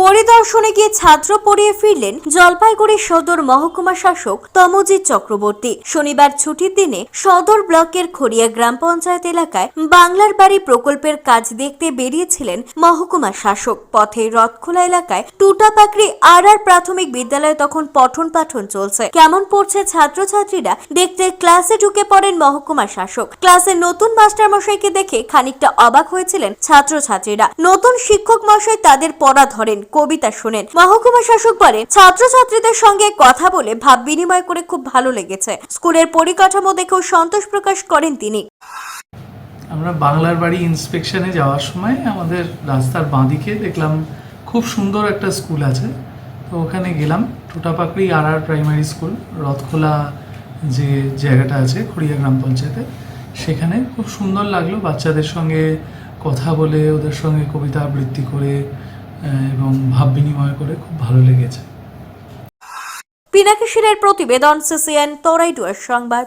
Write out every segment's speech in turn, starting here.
পরিদর্শনে গিয়ে ছাত্র পড়িয়ে ফিরলেন জলপাইগুড়ি সদর মহকুমা শাসক তমজিৎ চক্রবর্তী। শনিবার ছুটির দিনে সদর ব্লকের খড়িয়া গ্রাম পঞ্চায়েত এলাকায় বাংলার বাড়ি প্রকল্পের কাজ দেখতে বেরিয়েছিলেন মহকুমা শাসক। পথে রথখোলা এলাকায় টুটাপাকড়ি আর আর প্রাথমিক বিদ্যালয়ে তখন পঠন পাঠন চলছে। কেমন পড়ছে ছাত্রছাত্রীরা দেখতে ক্লাসে ঢুকে পড়েন মহকুমা শাসক। ক্লাসে নতুন মাস্টার মশাইকে দেখে খানিকটা অবাক হয়েছিলেন ছাত্রছাত্রীরা। নতুন শিক্ষক মশাই তাদের পড়া ধরেন। কবিতা শোনেন। মহকুমা শাসক বলেন, ছাত্রছাত্রীদের সঙ্গে কথা বলে ভাব বিনিময় করে খুব ভালো লেগেছে। স্কুলের পরিকাঠামো দেখেও সন্তোষ প্রকাশ করেন তিনি। আমরা বাংলার বাড়ি ইন্সপেকশনে যাওয়ার সময় আমাদের রাস্তার বাঁদিকে দেখলাম খুব সুন্দর একটা স্কুল আছে। তো ওখানে গেলাম, টোটাপাকড়ি আর আর প্রাইমারি স্কুল, রথখোলা যে জায়গাটা আছে, খড়িয়া গ্রাম পঞ্চায়েতে। সেখানে খুব সুন্দর লাগল বাচ্চাদের সঙ্গে কথা বলে, ওদের সঙ্গে কবিতা আবৃত্তি করে এবং ভাব বিনিময় করে খুব ভালো লেগেছে। পিনাকিশিরের প্রতিবেদন সিসিএন তরাইডুয়ার সংবাদ।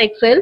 excel.